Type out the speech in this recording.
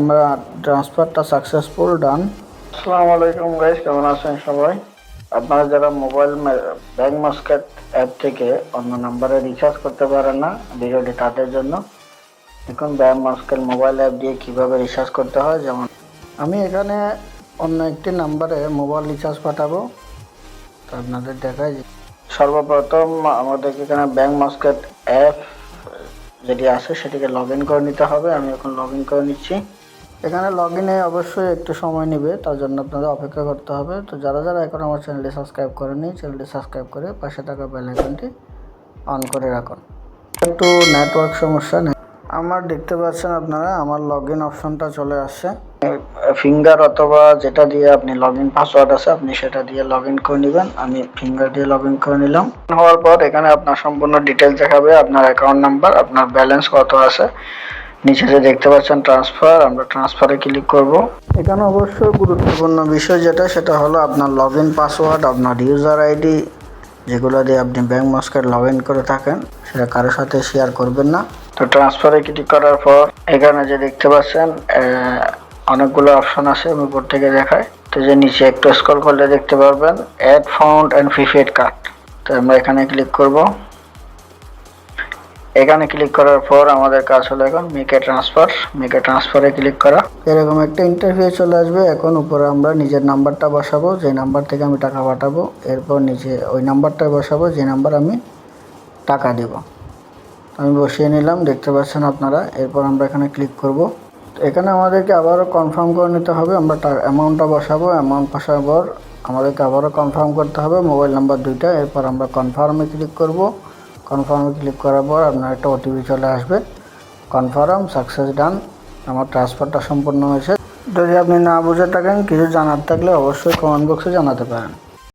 আমরা ট্রান্সফারটা সাকসেসফুল ডান আসসালামু আলাইকুম গাইস কেমন আছেন সবাই? আপনারা যারা মোবাইল ব্যাংক মাস্কেট অ্যাপ থেকে অন্য নাম্বারে রিচার্জ করতে পারেন না, ভিডিওটি তাদের জন্য। এখন ব্যাংক মাস্কেট মোবাইল অ্যাপ দিয়ে কীভাবে রিচার্জ করতে হয়, যেমন আমি এখানে অন্য একটি নাম্বারে মোবাইল রিচার্জ পাঠাবো। তো আপনাদের দেখাই সর্বপ্রথম আমাদের এখানে ব্যাংক মাস্কেট অ্যাপ যেটি আছে, সেটিকে লগ ইন করে নিতে হবে। আমি এখন লগ ইন করে নিচ্ছি। এখানে লগ ইনে অবশ্যই একটু সময় নেবে, তার জন্য আপনাদের অপেক্ষা করতে হবে। তো যারা যারা এখন আমার চ্যানেলটি সাবস্ক্রাইব করেনি চ্যানেলটি সাবস্ক্রাইব করে পাশে থাকা বেল আইকনটি অন করে রাখুন। একটু নেটওয়ার্ক সমস্যা নেই। আমার দেখতে পাচ্ছেন আপনারা, আমার লগ ইন অপশনটা চলে আসছে। ফিঙ্গার অথবা যেটা দিয়ে আপনি লগ ইন পাসওয়ার্ড আছে, আপনি সেটা দিয়ে লগ ইন করে নেবেন। আমি ফিঙ্গার দিয়ে লগ ইন করে নিলাম। হওয়ার পর এখানে আপনার সম্পূর্ণ ডিটেলস দেখাবে, আপনার অ্যাকাউন্ট নাম্বার আপনার ব্যালেন্স কত আছে। নিচে যে দেখতে পাচ্ছেন ট্রান্সফার আমরা ট্রান্সফারে ক্লিক করব। এখানে অবশ্যই গুরুত্বপূর্ণ বিষয় যেটা সেটা হলো আপনার লগ ইন পাসওয়ার্ড আপনার ইউজার আইডি যেগুলো দিয়ে আপনি ব্যাংক মাস্কেট লগ ইন করে থাকেন সেটা কারোর সাথে শেয়ার করবেন না। তো ট্রান্সফারে ক্লিক করার পর এখানে যে দেখতে পাচ্ছেন অনেকগুলো অপশন আছে আমি উপর থেকে দেখাই। তো যে নিচে একটু স্ক্রল করলে দেখতে পারবেন add fund and prepaid card তো আমরা এখানে ক্লিক করব। এখানে ক্লিক করার পর আমাদের কাজ হলো এখন মেকে ট্রান্সফার মেকে ট্রান্সফারে ক্লিক করা। এরকম একটা ইন্টারভিউ চলে আসবে। এখন উপরে আমরা নিজের নাম্বারটা বসাবো, যে নাম্বার থেকে আমি টাকা পাঠাবো। এরপর নিচে ওই নাম্বারটা বসাবো, যে নাম্বার আমি টাকা দেব। আমি বসিয়ে নিলাম, দেখতে পাচ্ছেন আপনারা। এরপর আমরা এখানে ক্লিক করব। এখানে আমাদেরকে আবারও কনফার্ম করে নিতে হবে। আমরা অ্যামাউন্টটা বসাবো। অ্যামাউন্ট বসার পর আমাদেরকে আবারও কনফার্ম করতে হবে। মোবাইল নাম্বার দুইটা। এরপর আমরা কনফার্মে ক্লিক করব। কনফার্মে ক্লিক করার পর আপনার একটা ওটিপি চলে আসবে। কনফার্ম সাকসেস ডান আমার ট্রান্সফারটা সম্পূর্ণ হয়েছে। যদি আপনি না বুঝে থাকেন, কিছু জানার থাকলে অবশ্যই কমেন্ট বক্সে জানাতে পারেন।